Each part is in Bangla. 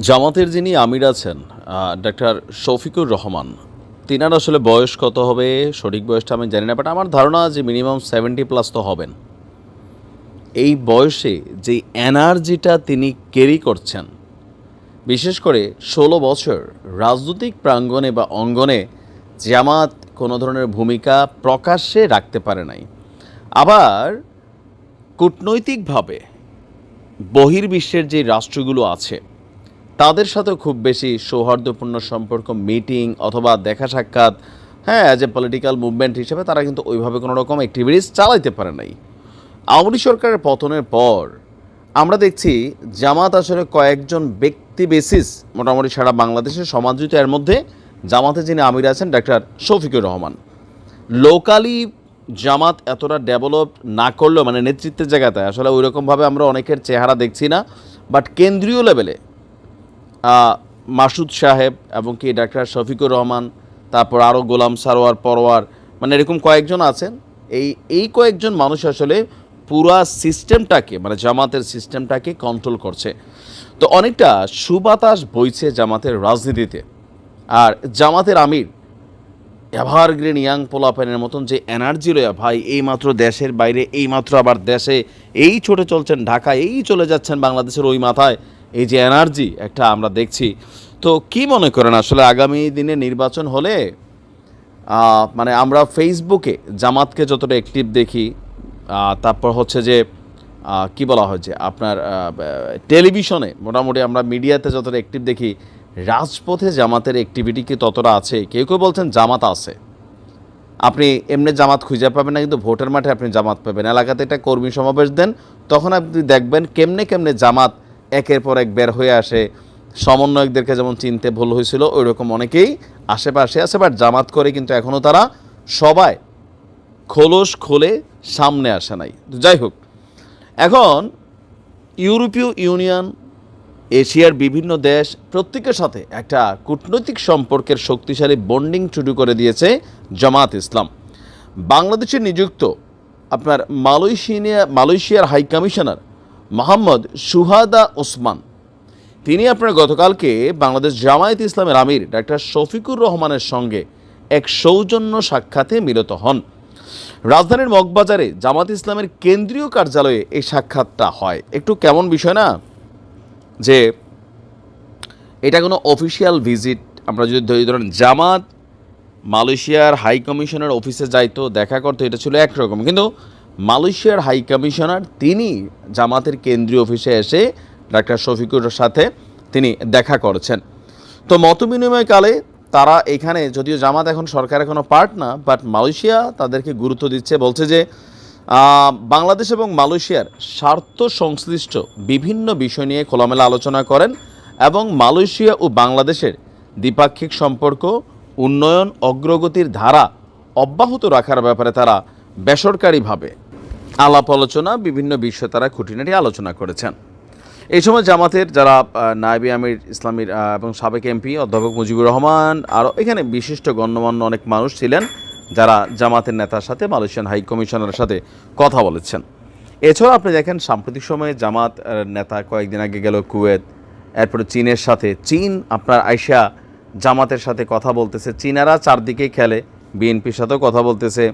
জামাতের যিনি আমির আছেন ডাক্তার শফিকুর রহমান, তিনার আসলে বয়স কত হবে? সঠিক বয়সটা আমি জানি না বাট আমার ধারণা যে মিনিমাম সেভেন্টি প্লাস তো হবেন। এই বয়সে যে এনার্জিটা তিনি ক্যারি করছেন, বিশেষ করে ষোলো বছর রাজনৈতিক প্রাঙ্গণে বা অঙ্গনে জামাত কোনো ধরনের ভূমিকা প্রকাশ্যে রাখতে পারে নাই। আবার কূটনৈতিকভাবে বহির্বিশ্বের যে রাষ্ট্রগুলো আছে তাদের সাথেও খুব বেশি সৌহার্দ্যপূর্ণ সম্পর্ক মিটিং অথবা দেখা সাক্ষাৎ। হ্যাঁ অ্যাজ এ পলিটিক্যাল মুভমেন্ট হিসেবে তারা কিন্তু ওইভাবে কোনো রকম অ্যাক্টিভিটিস চালাইতে পারে নাই। আওয়ামী সরকারের পতনের পর আমরা দেখছি জামাত আসলে কয়েকজন ব্যক্তি বেসিস মোটামুটি সারা বাংলাদেশের সমাদৃত। এর মধ্যে জামাতে যিনি আমির আছেন, ডাক্তার শফিকুর রহমান। লোকালি জামাত এতটা ডেভেলপ না করলেও মানে নেতৃত্বের জায়গাতে আসলে ওই রকমভাবে আমরা অনেকের চেহারা দেখছি না বাট কেন্দ্রীয় লেভেলে মাসুদ সাহেব এবং কি ডাক্তার শফিকুর রহমান, তারপর আরও গোলাম সারোয়ার, পরোয়ার মানে এরকম কয়েকজন আছেন। এই এই কয়েকজন মানুষ আসলে পুরা সিস্টেমটাকে মানে জামাতের সিস্টেমটাকে কন্ট্রোল করছে। তো অনেকটা সুবাতাস বইছে জামাতের রাজনীতিতে। আর জামাতের আমির এভারগ্রিন ইয়াং পোলাপেনের মতন যে এনার্জি রয়ে ভাই, এইমাত্র দেশের বাইরে, এইমাত্র আবার দেশে এই ছোটে চলছেন ঢাকা এই চলে যাচ্ছেন বাংলাদেশের ওই মাথায় এই যে এনার্জি একটা আমরা দেখছি। তো কি মনে করেন আসলে আগামী দিনে নির্বাচন হলে মানে আমরা ফেসবুকে জামাতকে যতটা অ্যাক্টিভ দেখি তারপর হচ্ছে যে কি বলা হয় যে আপনার টেলিভিশনে মোটামুটি আমরা মিডিয়াতে যতটা অ্যাক্টিভ দেখি, রাজপথে জামাতের অ্যাক্টিভিটি কি ততটা আছে? কেউ কেউ বলছেন জামাত আছে। আপনি এমনি জামাত খুঁজে পাবেন না, কিন্তু ভোটের মাঠে আপনি জামাত পাবেন। এলাকাতে একটা কর্মী সমাবেশ দেন, তখন আপনি দেখবেন কেমনে কেমনে জামাত একের পর এক বের হয়ে আসে। সমন্বয়কদেরকে যেমন চিনতে ভুল হয়েছিল ওই রকম অনেকেই আশেপাশে আছে বাট জামাত করে কিন্তু এখনও তারা সবাই খোলস খোলে সামনে আসে নাই। যাই হোক, এখন ইউরোপীয় ইউনিয়ন, এশিয়ার বিভিন্ন দেশ প্রত্যেকের সাথে একটা কূটনৈতিক সম্পর্কের শক্তিশালী বন্ডিং শুরু করে দিয়েছে জামাত ইসলাম। বাংলাদেশে নিযুক্ত আপনার মালয়েশিয়া, মালয়েশিয়ার high commissioner Mohammad Suhada Osman. তিনি আপনার গতকালকে বাংলাদেশ জামায়াত ইসলামের আমির ডাক্তার শফিকুর রহমানের সঙ্গে এক সৌজন্য সাক্ষাতে মিলিত হন। রাজধানীর মগবাজারে জামাত ইসলামের কেন্দ্রীয় কার্যালয়ে এই সাক্ষাৎটা হয়। একটু কেমন বিষয় না? যে এটা কোনো অফিসিয়াল ভিজিট। আমরা যদি ধরি, ধরেন জামাত মালয়েশিয়ার হাই কমিশনার অফিসে যাইতো, দেখা করতো, এটা ছিল একরকম। কিন্তু মালয়েশিয়ার হাই কমিশনার, তিনি জামাতের কেন্দ্রীয় অফিসে এসে ডাক্তার শফিকুর সাথে তিনি দেখা করেছেন। তো মত বিনিময়কালে তারা এখানে, যদিও জামাত এখন সরকারের কোনো পার্ট না বাট মালয়েশিয়া তাদেরকে গুরুত্ব দিচ্ছে, বলছে যে বাংলাদেশ এবং মালয়েশিয়ার স্বার্থ সংশ্লিষ্ট বিভিন্ন বিষয় নিয়ে খোলামেলা আলোচনা করেন এবং মালয়েশিয়া ও বাংলাদেশের দ্বিপাক্ষিক সম্পর্ক, উন্নয়ন, অগ্রগতির ধারা অব্যাহত রাখার ব্যাপারে তারা বেসরকারিভাবে আলাপ আলোচনা, বিভিন্ন বিষয়ে তারা খুঁটিনাটি আলোচনা করেছেন। এই সময় জামাতের যারা নায়বি আমির ইসলামীর এবং সাবেক এমপি অধ্যাপক মুজিবুর রহমান আরও এখানে বিশিষ্ট গণ্যমান্য অনেক মানুষ ছিলেন, যারা জামাতের নেতার সাথে, মালয়েশিয়ান হাই কমিশনারের সাথে কথা বলেছেন। এছাড়াও আপনি দেখেন, সাম্প্রতিক সময়ে জামাত নেতা কয়েকদিন আগে গেল কুয়েত, এরপরে চীনের সাথে। চীন, আপনার আইসা জামাতের সাথে কথা বলতেছে, চীনারা চারদিকে খেলে, বিএনপির সাথেও কথা বলতেছে।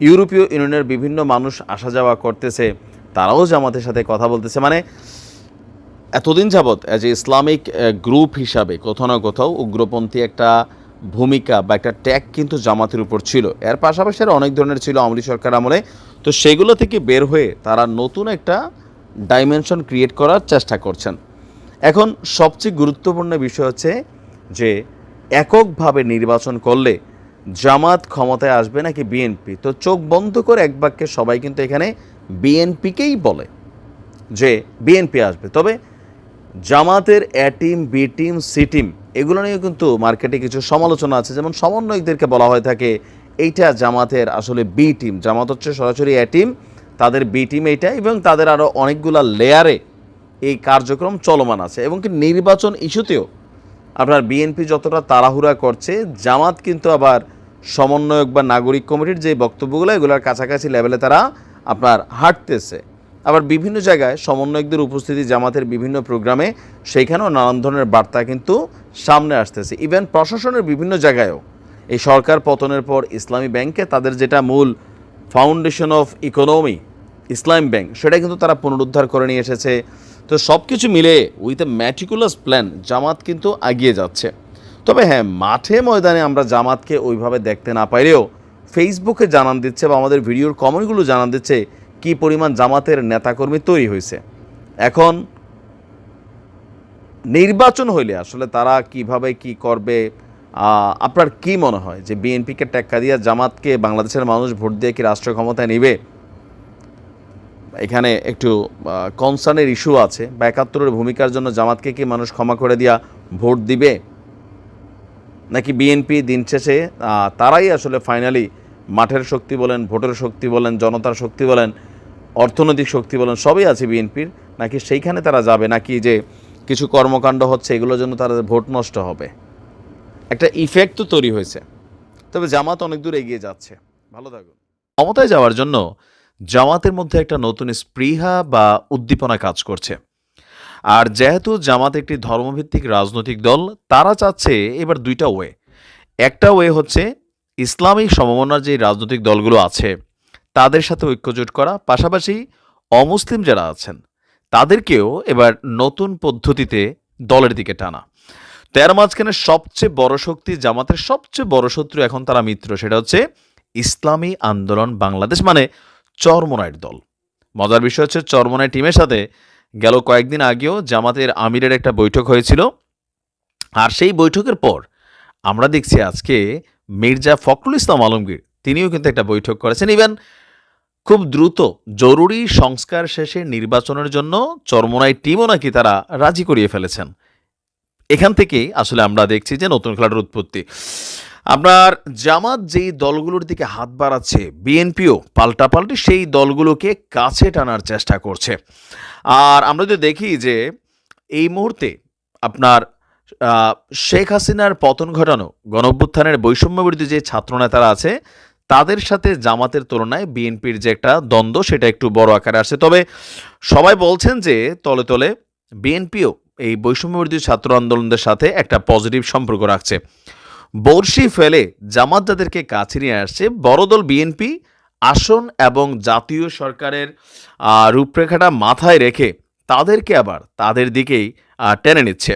ইউরোপীয় ইউনিয়নের বিভিন্ন মানুষ আসা যাওয়া করতেছে, তারাও জামাতের সাথে কথা বলতেছে। মানে এতদিন যাবৎ অ্যাজ এ ইসলামিক গ্রুপ হিসাবে কোথাও না কোথাও উগ্রপন্থী একটা ভূমিকা বা একটা ট্যাগ কিন্তু জামাতের উপর ছিল। এর পাশাপাশি আর অনেক ধরনের ছিল আমলি সরকার আমলে। তো সেগুলো থেকে বের হয়ে তারা নতুন একটা ডাইমেনশন ক্রিয়েট করার চেষ্টা করছেন। এখন সবচেয়ে গুরুত্বপূর্ণ বিষয় হচ্ছে যে, এককভাবে নির্বাচন করলে জামাত ক্ষমতায় আসবে নাকি বিএনপি? তো চোখ বন্ধ করে এক বাক্যে সবাই কিন্তু এখানে বিএনপিকেই বলে যে বিএনপি আসবে। তবে জামাতের A team, B team, C team, এগুলো নিয়ে কিন্তু মার্কেটে কিছু সমালোচনা আছে। যেমন সমন্বয়কদেরকে বলা হয়ে থাকে, এইটা জামাতের আসলে বি টিম। জামাত হচ্ছে সরাসরি এ টিম, তাদের বি টিম এইটা এবং তাদের আরও অনেকগুলা লেয়ারে এই কার্যক্রম চলমান আছে এবং কি নির্বাচন ইস্যুতেও আপনার বিএনপি যতটা তাড়াহুড়া করছে, জামাত কিন্তু আবার সমন্বয়ক বা নাগরিক কমিটির যে বক্তব্যগুলো, এগুলোর কাছাকাছি লেভেলে তারা আপনার হাঁটতেছে। আবার বিভিন্ন জায়গায় সমন্বয়কদের উপস্থিতি, জামাতের বিভিন্ন প্রোগ্রামে সেইখানেও নানান ধরনের বার্তা কিন্তু সামনে আসতেছে। ইভেন প্রশাসনের বিভিন্ন জায়গায়ও এই সরকার পতনের পর ইসলামী ব্যাংকে তাদের যেটা মূল foundation of economy Islami bank, সেটা কিন্তু তারা পুনরুদ্ধার করে নিয়ে এসেছে। তো সব কিছু মিলে with a meticulous plan Jamaat কিন্তু এগিয়ে যাচ্ছে। তবে হ্যাঁ মাঠে ময়দানে আমরা জামাতকে ওইভাবে দেখতে না পাইলেও ফেসবুকে জানান দিচ্ছে বা আমাদের ভিডিওর কমেন্টগুলো জানান দিচ্ছে কি পরিমাণ জামাতের নেতাকর্মী তৈরি হয়েছে। এখন নির্বাচন হইলে আসলে তারা কীভাবে কি করবে আপনার কি মনে হয় যে বিএনপিকে টেক্কা দিয়ে জামাতকে বাংলাদেশের মানুষ ভোট দিয়ে কি রাষ্ট্র ক্ষমতায় নেবে? এখানে একটু কনসার্নের ইস্যু আছে। বা একাত্তরের ভূমিকার জন্য জামাতকে কি মানুষ ক্ষমা করে দিয়া ভোট দিবে? নাকি বিএনপি দিন শেষে তারাই আসলে ফাইনালি মাঠের শক্তি বলেন, ভোটের শক্তি বলেন, জনতার শক্তি বলেন, অর্থনৈতিক শক্তি বলেন, সবই আছে বিএনপির। নাকি সেইখানে তারা যাবে? নাকি যে কিছু কর্মকাণ্ড হচ্ছে এগুলোর জন্য তাদের ভোট নষ্ট হবে? একটা ইফেক্ট তো তৈরি হয়েছে। তবে জামাত অনেক দূর এগিয়ে যাচ্ছে। ভালো থাকুন। ক্ষমতায় যাওয়ার জন্য জামাতের মধ্যে একটা নতুন স্পৃহা বা উদ্দীপনা কাজ করছে। আর যেহেতু জামাত একটি ধর্মভিত্তিক রাজনৈতিক দল, তারা চাচ্ছে এবার দুইটা ওয়ে একটা ওয়ে হচ্ছে ইসলামিক সমমনার যে রাজনৈতিক দলগুলো আছে, তাদের সাথে ঐক্যজোট করা। পাশাপাশি অমুসলিম যারা আছেন, তাদেরকেও এবার নতুন পদ্ধতিতে দলের দিকে টানা। তো এর মাঝখানে সবচেয়ে বড় শক্তি জামাতের সবচেয়ে বড় শত্রু এখন তারা মিত্র, সেটা হচ্ছে ইসলামী আন্দোলন বাংলাদেশ মানে চরমনাইয়ের দল। মজার বিষয় হচ্ছে চরমনাই টিমের সাথে গেল কয়েকদিন আগেও জামাতের আমিরের একটা বৈঠক হয়েছিল। আর সেই বৈঠকের পর আমরা দেখছি আজকে মির্জা ফখরুল ইসলাম আলমগীর, তিনিও কিন্তু একটা বৈঠক করেছেন। ইভেন খুব দ্রুত জরুরি সংস্কার শেষে নির্বাচনের জন্য চরমনাই টিমও নাকি তারা রাজি করিয়ে ফেলেছেন। এখান থেকেই আসলে আমরা দেখছি যে নতুন খেলার উৎপত্তি। আপনার জামাত যেই দলগুলোর দিকে হাত বাড়াচ্ছে, বিএনপিও পাল্টাপাল্টি সেই দলগুলোকে কাছে টানার চেষ্টা করছে। আর আমরা যদি দেখি যে এই মুহূর্তে আপনার শেখ হাসিনার পতন ঘটানো, গণঅভ্যুত্থানের বৈষম্য বিরোধী যে ছাত্রনেতারা আছে, তাদের সাথে জামাতের তুলনায় বিএনপির যে একটা দ্বন্দ্ব, সেটা একটু বড় আকারে আসছে। তবে সবাই বলছেন যে তলে তলে বিএনপিও এই বৈষম্য বিরোধী ছাত্র আন্দোলনদের সাথে একটা পজিটিভ সম্পর্ক রাখছে। বর্ষি ফেলে জামাত যাদেরকে কাছে নিয়ে আসছে। বড় দল বিএনপি আসন এবং জাতীয় সরকারের রূপরেখাটা মাথায় রেখে তাদেরকে আবার তাদের দিকেই টেনে নিচ্ছে।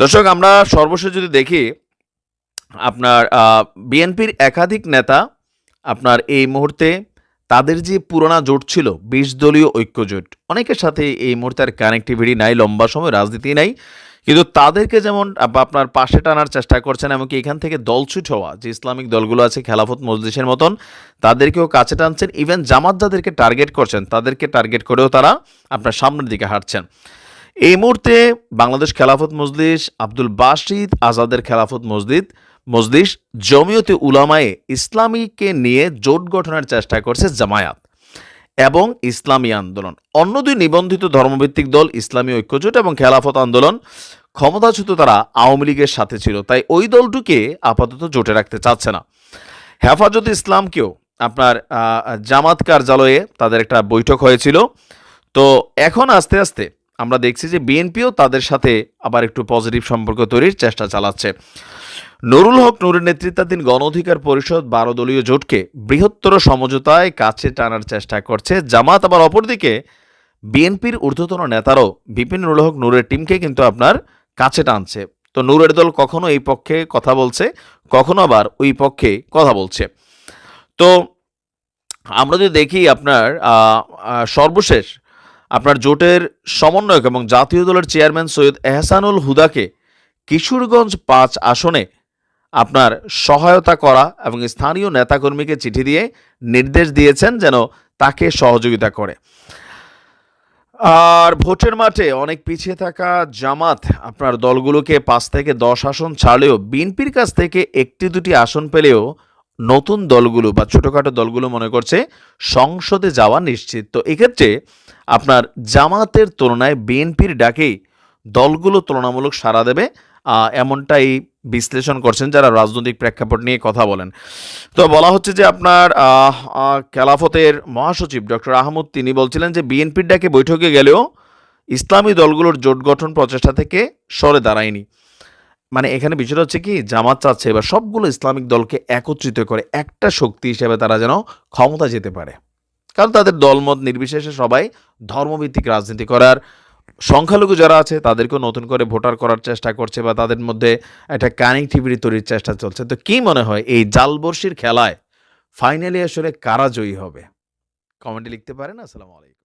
দর্শক, আমরা সর্বশেষ যদি দেখি, আপনার বিএনপির একাধিক নেতা আপনার এই মুহূর্তে তাদের যে পুরোনা জোট ছিল, বিশ দলীয় ঐক্য জোট অনেকের সাথে এই মুহূর্তে আর কানেক্টিভিটি নাই, লম্বা সময় রাজনীতি নাই। কিন্তু তাদেরকে যেমন আপনার পাশে টানার চেষ্টা করছেন, এমনকি এখান থেকে দলছুট হওয়া, যে ইসলামিক দলগুলো আছে, খেলাফত মজলিসের মতন, তাদেরকেও কাছে টানছেন। ইভেন জামাত যাদেরকে টার্গেট করছেন, তাদেরকে টার্গেট করেও তারা আপনার সামনের দিকে হাঁটছেন। এই মুহূর্তে বাংলাদেশ খেলাফত মজলিস, আব্দুল বাসিদ আজাদের খেলাফত মসজিদ মজলিস জমিয়তে উলামায়ে ইসলামীকে নিয়ে জোট গঠনের চেষ্টা করছে জামায়াত। এবং ইসলামী আন্দোলন। অন্য দুই নিবন্ধিত ধর্মভিত্তিক দল ইসলামী ঐক্যজোট এবং খেলাফত আন্দোলন ক্ষমতাচ্যুত তারা আওয়ামী লীগের সাথে ছিল, তাই ওই দলটুকে আপাতত জোটে রাখতে চাচ্ছে না। হেফাজত ইসলামকেও আপনার জামাত কার্যালয়ে তাদের একটা বৈঠক হয়েছিল। তো এখন আস্তে আস্তে আমরা দেখছি যে বিএনপিও তাদের সাথে আবার একটু পজিটিভ সম্পর্ক তৈরির চেষ্টা চালাচ্ছে। নুরুল হক নুরের নেতৃত্বাধীন গণ অধিকার পরিষদ বারো দলীয় জোটকে বৃহত্তর সমঝোতায় কাছে টানার চেষ্টা করছে জামাত। আবার অপরদিকে, বিএনপির ঊর্ধ্বতন নেতারাও বিপিন নুরুল হক নুরের টিমকে কিন্তু আপনার কাছে টানছে। তো নুরের দল কখনো এই পক্ষে কথা বলছে, কখনো আবার ওই পক্ষে কথা বলছে। তো আমরা যদি দেখি আপনার সর্বশেষ আপনার জোটের সমন্বয়ক এবং জাতীয় দলের চেয়ারম্যান সৈয়দ এহসানুল হুদাকে কিশোরগঞ্জ পাঁচ আসনে আপনার সহায়তা করা এবং স্থানীয় নেতাকর্মীকে চিঠি দিয়ে নির্দেশ দিয়েছেন যেন তাকে সহযোগিতা করে। আর ভোটের মাঠে অনেক পিছিয়ে থাকা জামাত আপনার দলগুলোকে পাঁচ থেকে দশ আসন ছাড়লেও বিএনপির কাছ থেকে একটি দুটি আসন পেলেও নতুন দলগুলো বা ছোটোখাটো দলগুলো মনে করছে সংসদে যাওয়া নিশ্চিত। তো এক্ষেত্রে আপনার জামাতের তুলনায় বিএনপির ডাকেই দলগুলো তুলনামূলক সাড়া দেবে এমনটাই বিশ্লেষণ করছেন যারা রাজনৈতিক প্রেক্ষাপট নিয়ে কথা বলেন। তো বলা হচ্ছে যে আপনার খেলাফতের মহাসচিব ডক্টর আহমদ তিনি বলছিলেন যে বিএনপির ডাকে বৈঠকে গেলেও ইসলামী দলগুলোর জোট গঠন প্রচেষ্টা থেকে সরে দাঁড়ায়নি। মানে এখানে বিষয়টা হচ্ছে কি, জামাত চাচ্ছে এবার সবগুলো ইসলামিক দলকে একত্রিত করে একটা শক্তি হিসেবে তারা যেন ক্ষমতা যেতে পারে। কারণ তাদের দলমত নির্বিশেষে সবাই ধর্মভিত্তিক রাজনীতি করার সংখ্যালঘু যারা আছে, তাদেরকেও নতুন করে ভোটার করার চেষ্টা করছে বা তাদের মধ্যে একটা কানেক্টিভিটি তৈরির চেষ্টা চলছে। তো কি মনে হয়, এই জালবর্ষির খেলায় ফাইনালি আসলে কারা জয়ী হবে? কমেন্টে লিখতে পারেন। আসসালামু আলাইকুম।